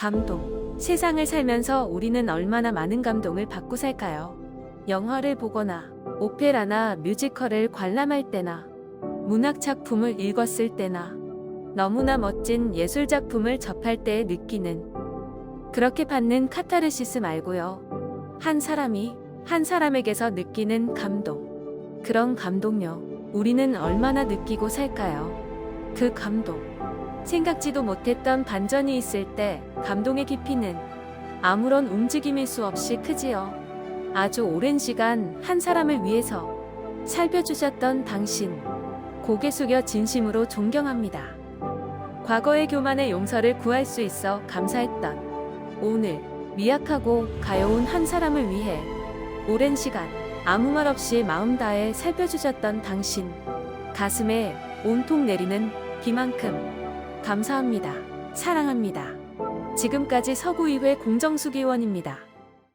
감동. 세상을 살면서 우리는 얼마나 많은 감동을 받고 살까요? 영화를 보거나, 오페라나 뮤지컬을 관람할 때나, 문학 작품을 읽었을 때나, 너무나 멋진 예술 작품을 접할 때 느끼는 그렇게 받는 카타르시스 말고요. 한 사람이 한 사람에게서 느끼는 감동. 그런 감동요. 우리는 얼마나 느끼고 살까요? 그 감동. 생각지도 못했던 반전이 있을 때 감동의 깊이는 아무런 움직임일 수 없이 크지요. 아주 오랜 시간 한 사람을 위해서 살펴주셨던 당신. 고개 숙여 진심으로 존경합니다. 과거의 교만의 용서를 구할 수 있어 감사했던 오늘 미약하고 가여운 한 사람을 위해 오랜 시간 아무 말 없이 마음 다해 살펴주셨던 당신 가슴에 온통 내리는 비만큼 감사합니다. 사랑합니다. 지금까지 서구의회 공정수기원입니다.